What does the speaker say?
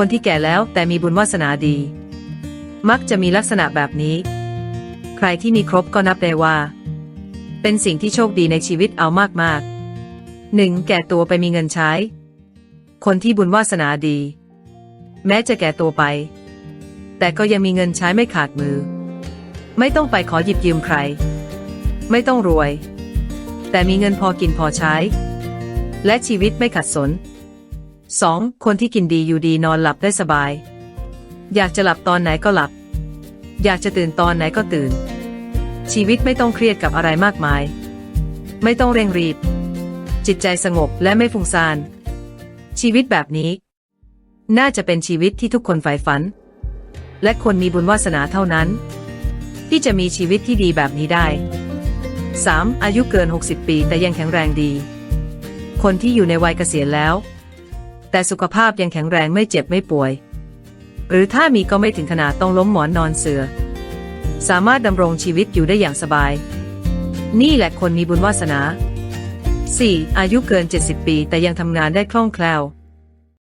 คนที่แก่แล้วแต่มีบุญวาสนาดี มักจะมีลักษณะแบบนี้ ใครที่มีครบก็นับได้ว่า เป็นสิ่งที่โชคดีในชีวิตเอามากๆหนึ่งแก่ตัวไปมีเงินใช้ คนที่บุญวาสนาดี แม้จะแก่ตัวไป แต่ก็ยังมีเงินใช้ไม่ขาดมือ ไม่ต้องไปขอหยิบยืมใคร ไม่ต้องรวย แต่มีเงินพอกินพอใช้ และชีวิตไม่ขัดสน 2. คนที่กินดีอยู่ดีนอนหลับได้สบาย อยากจะหลับตอนไหนก็หลับ อยากจะตื่นตอนไหนก็ตื่น ชีวิตไม่ต้องเครียดกับอะไรมากมาย ไม่ต้องเร่งรีบ จิตใจสงบและไม่ฟุ้งซ่าน ชีวิตแบบนี้ น่าจะเป็นชีวิตที่ทุกคนใฝ่ฝัน และคนมีบุญวาสนาเท่านั้น ที่จะมีชีวิตที่ดีแบบนี้ได้ 3. อายุเกิน 60 ปีแต่ยังแข็งแรงดี คนที่อยู่ในวัยเกษียณแล้ว แต่สุขภาพยังแข็งแรงไม่เจ็บไม่ป่วย หรือถ้ามีก็ไม่ถึงขนาดต้องล้มหมอนนอนเสือ สามารถดำรงชีวิตอยู่ได้อย่างสบาย นี่แหละคนมีบุญวาสนา 4. อายุเกิน 70 ปีแต่ยังทำงานได้คล่องแคล่ว